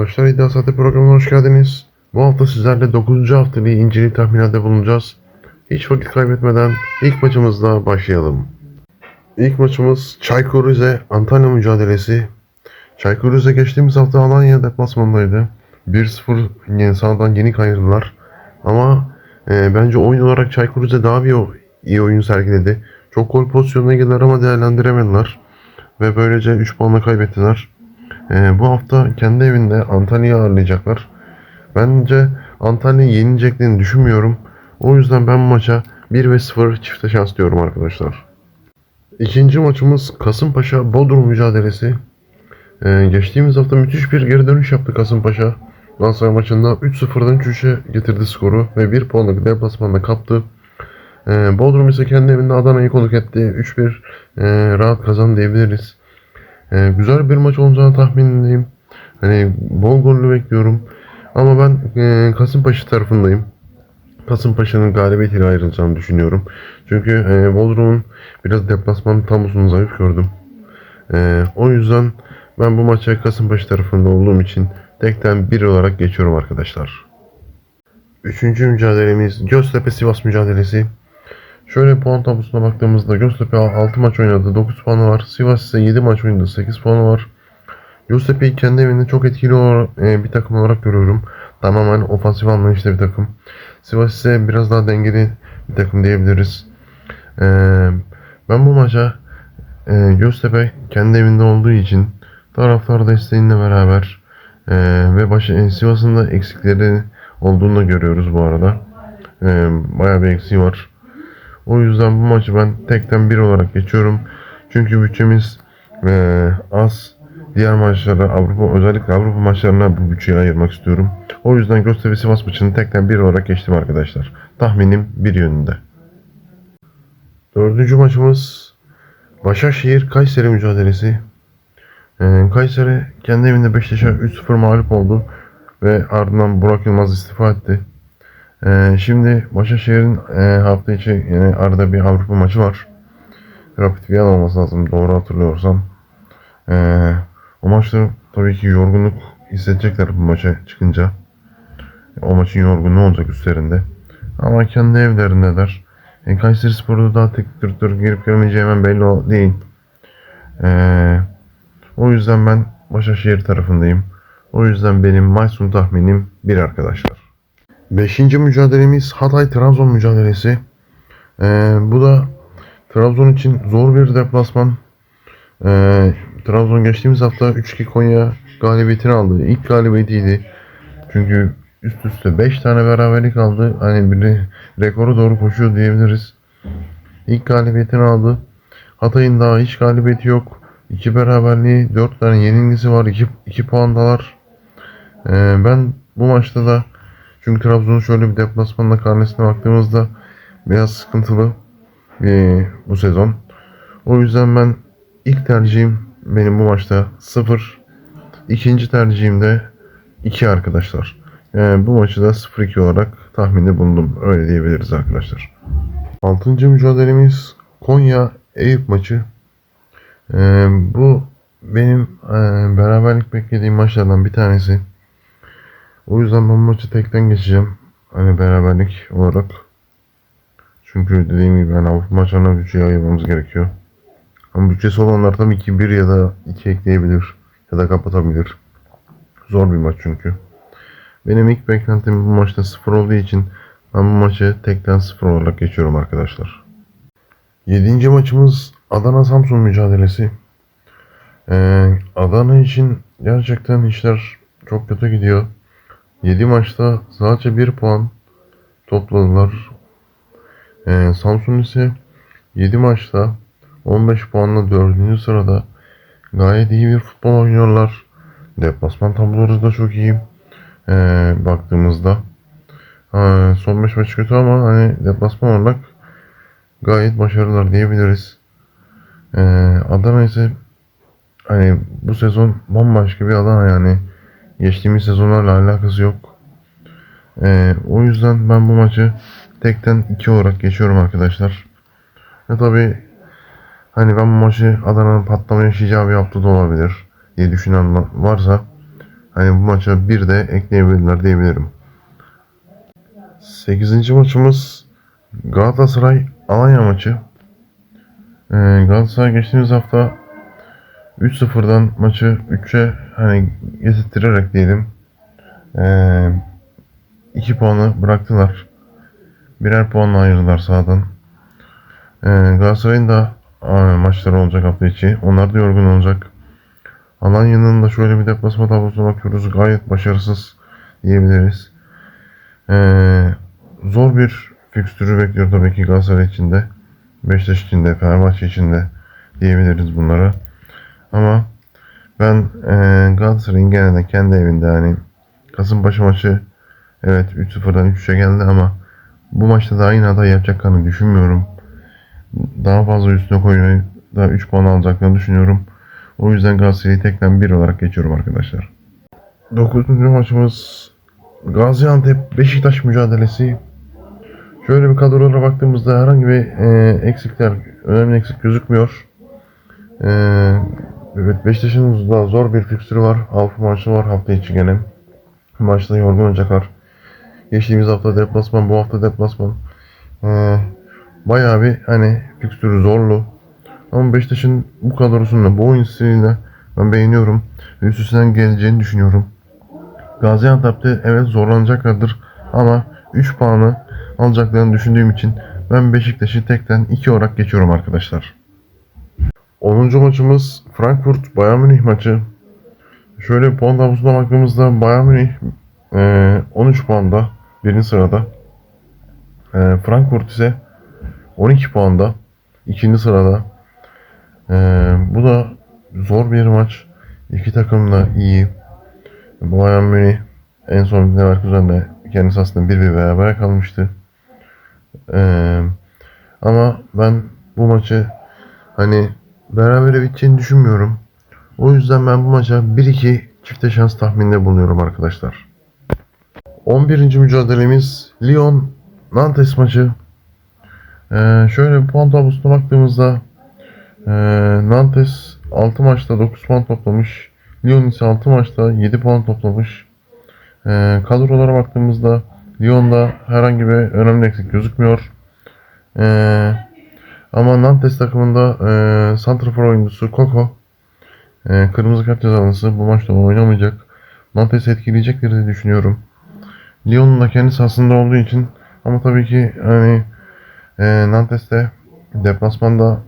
arkadaşlar. İddia Saati programına hoş geldiniz. Bu hafta sizlerle 9. haftalığı inceli tahminatta bulunacağız. Hiç vakit kaybetmeden ilk maçımızla başlayalım. İlk maçımız Çaykur Rize Antalya mücadelesi. Çaykur Rize geçtiğimiz hafta Alanya deplasmanındaydı. 1-0 yeni sahadan yeni kayırdılar. Ama e, bence oyun olarak Çaykur Rize daha bir iyi oyun sergiledi. Çok gol pozisyonuna girdiler ama değerlendiremediler. Ve böylece 3 puanla kaybettiler. Ee, bu hafta kendi evinde Antalya'yı ağırlayacaklar. Bence Antalya'yı yenileceklerini düşünmüyorum. O yüzden ben maça 1 ve 0 çifte şans diyorum arkadaşlar. İkinci maçımız Kasımpaşa Bodrum mücadelesi. Ee, geçtiğimiz hafta müthiş bir geri dönüş yaptı Kasımpaşa. Galatasaray maçında 3-0'dan 3'e getirdi skoru ve 1 puanlık deplasmanda kaptı. Ee, Bodrum ise kendi evinde Adana'yı konuk etti. 3-1 e, rahat kazan diyebiliriz. Ee, güzel bir maç olacağını tahminindeyim. Hani bol gollü bekliyorum. Ama ben e, Kasımpaşa tarafındayım. Kasımpaşa'nın galibiyetiyle ayrılacağını düşünüyorum. Çünkü e, Bodrum'un biraz deplasman tabusunu zayıf gördüm. E, o yüzden ben bu maça Kasımpaşa tarafında olduğum için tekten bir olarak geçiyorum arkadaşlar. Üçüncü mücadelemiz Göztepe Sivas mücadelesi. Şöyle puan tablosuna baktığımızda Göztepe 6 maç oynadı 9 puanı var. Sivas ise 7 maç oynadı 8 puanı var. Göztepe'yi kendi evinde çok etkili olarak, e, bir takım olarak görüyorum. Tamamen ofansif anlayışlı bir takım. Sivas ise biraz daha dengeli bir takım diyebiliriz. E, ben bu maça e, Göztepe kendi evinde olduğu için taraftar desteğiyle beraber e, ve başı, e, Sivas'ın da eksikleri olduğunu da görüyoruz bu arada. E, bayağı bir eksiği var. O yüzden bu maçı ben tekten bir olarak geçiyorum. Çünkü bütçemiz eee, az. Diğer maçlara Avrupa özellikle Avrupa maçlarına bu bütçeyi ayırmak istiyorum. O yüzden Göztepe Sivas maçını tekten bir olarak geçtim arkadaşlar. Tahminim bir yönünde. Dördüncü maçımız Başakşehir Kayseri mücadelesi. Eee, Kayseri kendi evinde Beşiktaş'a 3-0 mağlup oldu ve ardından Burak Yılmaz istifa etti. Ee, şimdi Başakşehir'in e, hafta içi yine arada bir Avrupa maçı var. Rapid Viyana olması lazım doğru hatırlıyorsam. Ee, o maçta tabii ki yorgunluk hissedecekler bu maça çıkınca. O maçın yorgunluğu olacak üstlerinde. Ama kendi evlerindeler. E, Kayseri Spor'da daha tek tür girip girmeyeceği hemen belli değil. Ee, o yüzden ben Başakşehir tarafındayım. O yüzden benim maç sonu tahminim bir arkadaşlar. Beşinci mücadelemiz Hatay-Trabzon mücadelesi. Ee, bu da Trabzon için zor bir deplasman. Ee, Trabzon geçtiğimiz hafta 3-2 Konya galibiyetini aldı. İlk galibiyetiydi. Çünkü üst üste 5 tane beraberlik aldı. Hani biri rekoru doğru koşuyor diyebiliriz. İlk galibiyetini aldı. Hatay'ın daha hiç galibiyeti yok. 2 beraberliği, 4 tane yenilgisi var. 2, 2 puandalar. Ee, ben bu maçta da çünkü Trabzon'un şöyle bir deplasmanla karnesine baktığımızda biraz sıkıntılı ee, bu sezon. O yüzden ben ilk tercihim benim bu maçta 0. İkinci tercihim de 2 arkadaşlar. Yani bu maçı da 0-2 olarak tahminde bulundum. Öyle diyebiliriz arkadaşlar. Altıncı mücadelemiz Konya Eyüp maçı. Ee, bu benim e, beraberlik beklediğim maçlardan bir tanesi. O yüzden ben maçı tekten geçeceğim. Hani beraberlik olarak. Çünkü dediğim gibi yani Avrupa maçlarına bütçeyi ayırmamız gerekiyor. Ama bütçesi olanlar tabii ki 1 ya da 2 ekleyebilir. Ya da kapatabilir. Zor bir maç çünkü. Benim ilk beklentim bu maçta 0 olduğu için ben bu maçı tekten 0 olarak geçiyorum arkadaşlar. Yedinci maçımız Adana Samsun mücadelesi. Ee, Adana için gerçekten işler çok kötü gidiyor. 7 maçta sadece 1 puan topladılar. Ee, Samsun ise 7 maçta 15 puanla 4. sırada gayet iyi bir futbol oynuyorlar. Deplasman tabloları da çok iyi. Ee, baktığımızda. Ha, son 5 maç kötü ama hani deplasman olarak gayet başarılılar diyebiliriz. Ee, Adana ise hani bu sezon bambaşka bir Adana yani. Geçtiğimiz sezonlarla alakası yok. Ee, o yüzden ben bu maçı tekten 2 olarak geçiyorum arkadaşlar. Ve tabi hani ben bu maçı Adana'nın patlama yaşayacağı bir hafta da olabilir diye düşünen varsa hani bu maça bir de ekleyebilirler diyebilirim. 8. maçımız Galatasaray Alanya maçı. Ee, Galatasaray geçtiğimiz hafta 3-0'dan maçı 3'e hani getirterek diyelim. Ee, 2 puanı bıraktılar. Birer puanla ayrıldılar sahadan. Ee, Galatasaray'ın da aa, maçları olacak hafta içi. Onlar da yorgun olacak. Alanya'nın da şöyle bir deplasma tablosuna bakıyoruz. Gayet başarısız diyebiliriz. Ee, zor bir fikstürü bekliyor tabii ki Galatasaray için de. Beşiktaş için de, Fenerbahçe için de diyebiliriz bunlara. Ama ben e, Galatasaray'ın gene kendi evinde hani Kasımpaşa maçı evet 3-0'dan 3-3'e geldi ama bu maçta da aynı hata yapacaklarını düşünmüyorum. Daha fazla üstüne koymayı da 3 puan alacaklarını düşünüyorum. O yüzden Galatasaray'ı tekten 1 olarak geçiyorum arkadaşlar. 9. maçımız Gaziantep Beşiktaş mücadelesi. Şöyle bir kadrolara baktığımızda herhangi bir e, eksikler, önemli eksik gözükmüyor. E, evet Beşiktaş'ın da zor bir fikstürü var. Avrupa maçı var hafta içi gene. Maçta yorgun olacaklar. Geçtiğimiz hafta deplasman, bu hafta deplasman. E, bayağı bir hani fikstürü zorlu. Ama Beşiktaş'ın bu kadrosunda, bu oyun stiliyle ben beğeniyorum. Üst üstesinden geleceğini düşünüyorum. Gaziantep'te evet zorlanacaklardır ama 3 puanı alacaklarını düşündüğüm için ben Beşiktaş'ı tekten 2 olarak geçiyorum arkadaşlar. 10. maçımız Frankfurt Bayern Münih maçı. Şöyle puan tablosuna baktığımızda Bayern Münih e, 13 puanda birinci sırada. E, Frankfurt ise 12 puanda ikinci sırada. E, bu da zor bir maç. İki takım da iyi. Bayern Münih en son Leverkusen'le kendisi aslında bir bir beraber kalmıştı. Ee, ama ben bu maçı hani berabere biteceğini düşünmüyorum. O yüzden ben bu maça 1-2 çifte şans tahmininde bulunuyorum arkadaşlar. 11. mücadelemiz Lyon Nantes maçı. Ee, şöyle puan tablosuna baktığımızda ee, Nantes 6 maçta 9 puan toplamış. Lyon ise 6 maçta 7 puan toplamış. Ee, kadrolara baktığımızda Lyon'da herhangi bir önemli eksik gözükmüyor. Ee, ama Nantes takımında e, santrafor oyuncusu Koko e, kırmızı kart cezalısı bu maçta oynamayacak. Nantes etkileyecektir diye düşünüyorum. Lyon'un da kendi sahasında olduğu için ama tabii ki hani e, Nantes'te deplasmanda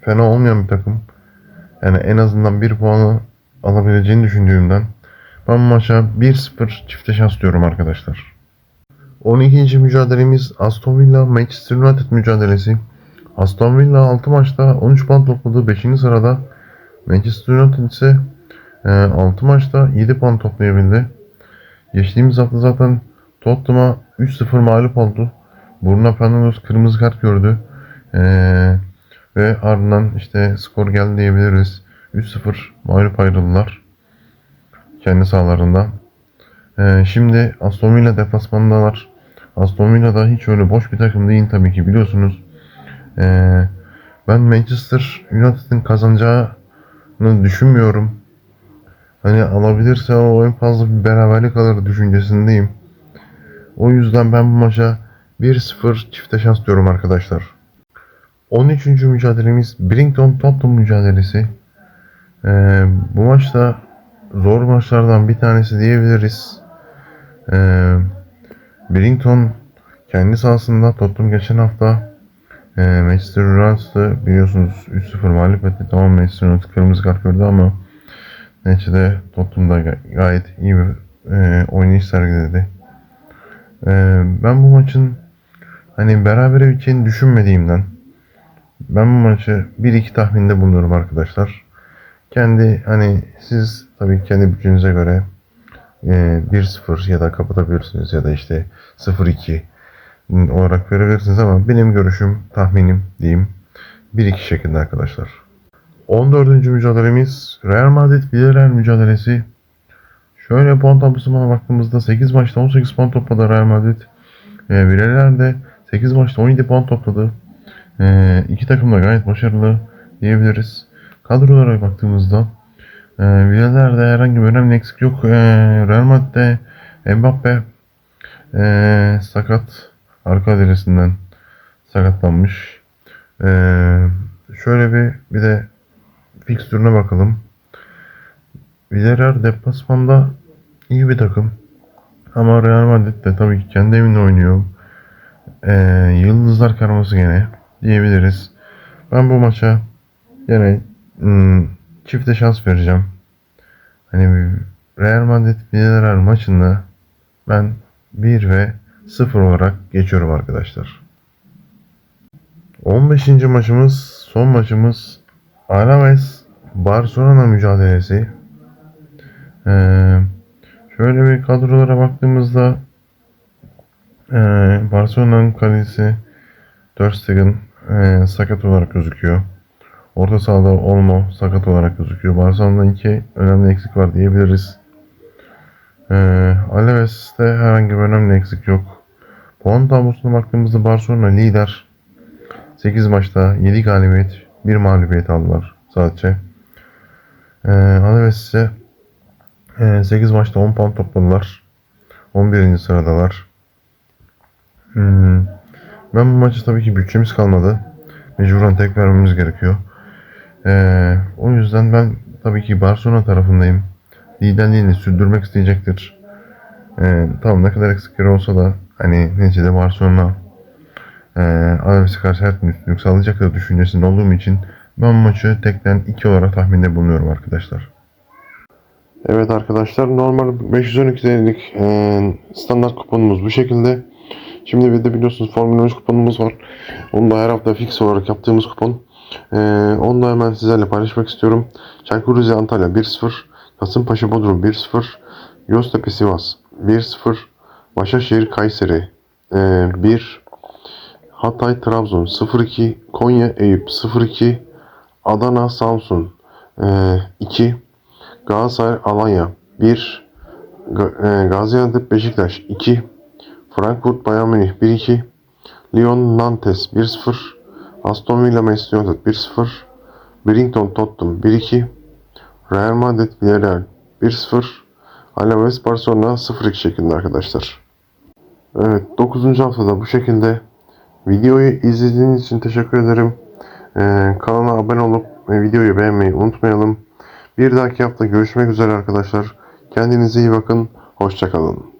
fena olmayan bir takım. Yani en azından bir puanı alabileceğini düşündüğümden ben maça 1-0 çifte şans diyorum arkadaşlar. 12. mücadelemiz Aston Villa Manchester United mücadelesi. Aston Villa 6 maçta 13 puan topladı 5. sırada. Manchester United ise 6 maçta 7 puan toplayabildi. Geçtiğimiz hafta zaten Tottenham'a 3-0 mağlup oldu. Bruno Fernandes kırmızı kart gördü. Ee, ve ardından işte skor geldi diyebiliriz. 3-0 mağlup ayrıldılar. Kendi sahalarında. Ee, şimdi Aston Villa deplasmanındalar. Aston Villa da hiç öyle boş bir takım değil tabii ki biliyorsunuz. Ee, ben Manchester United'ın kazanacağını düşünmüyorum. Hani alabilirse o en fazla bir beraberlik alır düşüncesindeyim. O yüzden ben bu maça 1-0 çifte şans diyorum arkadaşlar. 13. mücadelemiz Brington Tottenham mücadelesi. Ee, bu maçta zor maçlardan bir tanesi diyebiliriz. Ee, Brington kendi sahasında Tottenham geçen hafta e, Manchester United'ı biliyorsunuz 3-0 mağlup etti. Tamam Manchester United kırmızı kart gördü ama neticede Tottenham da ga- gayet iyi bir e, oynayış sergiledi. E, ben bu maçın hani berabere biteceğini düşünmediğimden ben bu maçı 1-2 tahminde bulunuyorum arkadaşlar. Kendi hani siz tabii kendi bütçenize göre e, 1-0 ya da kapatabilirsiniz ya da işte 0-2 olarak verebilirsiniz ama benim görüşüm, tahminim diyeyim 1-2 şeklinde arkadaşlar. 14. mücadelemiz Real Madrid Villarreal mücadelesi. Şöyle puan tablosuna baktığımızda 8 maçta 18 puan topladı Real Madrid. E, Villarreal de 8 maçta 17 puan topladı. E, iki takım da gayet başarılı diyebiliriz. Kadrolara baktığımızda E, Villarreal'de herhangi bir önemli eksik yok. E, Real Madrid'de Mbappe e, sakat. Arka diresinden sakatlanmış. E, şöyle bir bir de fikstürüne bakalım. Villarreal deplasmanda iyi bir takım. Ama Real Madrid de tabii ki kendi evinde oynuyor. Ee, yıldızlar karması gene diyebiliriz. Ben bu maça gene hmm, çifte şans vereceğim. Hani Real Madrid Villarreal maçında ben 1 ve 0 olarak geçiyorum arkadaşlar. 15. maçımız, son maçımız Alaves Barcelona mücadelesi. Ee, şöyle bir kadrolara baktığımızda ee, Barcelona'nın kalecisi Ter Stegen ee, sakat olarak gözüküyor. Orta sahada Olmo sakat olarak gözüküyor. Barcelona'da iki önemli eksik var diyebiliriz. Ee, Alaves'te herhangi bir önemli eksik yok. Puan tablosuna baktığımızda Barcelona lider. 8 maçta 7 galibiyet, 1 mağlubiyet aldılar sadece. Ee, Alaves ise ee, 8 maçta 10 puan topladılar. 11. sıradalar. Hmm. Ben bu maçı tabii ki bütçemiz kalmadı. Mecburen tek vermemiz gerekiyor. Ee, o yüzden ben tabii ki Barcelona tarafındayım. Liderliğini sürdürmek isteyecektir. Ee, tamam ne kadar eksikleri olsa da hani neticede Barcelona e, Alaves'e karşı her türlü üstünlük sağlayacaktır düşüncesinde olduğum için ben maçı tekten 2 olarak tahminde bulunuyorum arkadaşlar. Evet arkadaşlar normal 512 TL'lik e, standart kuponumuz bu şekilde. Şimdi bir de biliyorsunuz Formula 3 kuponumuz var. Onu da her hafta fix olarak yaptığımız kupon. E, onu da hemen sizlerle paylaşmak istiyorum. Çaykur Rize Antalya 1-0, Kasımpaşa Bodrum 1-0, Göztepe Sivas 1-0, Başakşehir Kayseri e, 1, Hatay Trabzon 0-2, Konya Eyüp 0-2, Adana Samsun e, 2, Galatasaray Alanya 1, Ga- e, Gaziantep Beşiktaş 2, Frankfurt Bayern Münih 1-2, Lyon Nantes 1-0, Aston Villa Manchester United 1-0, Brighton Tottenham 1-2, Real Madrid Villarreal 1-0, Alaves Barcelona 0-2 şeklinde arkadaşlar. Evet 9. haftada bu şekilde videoyu izlediğiniz için teşekkür ederim. Ee, kanala abone olup ve videoyu beğenmeyi unutmayalım. Bir dahaki hafta görüşmek üzere arkadaşlar. Kendinize iyi bakın. Hoşçakalın.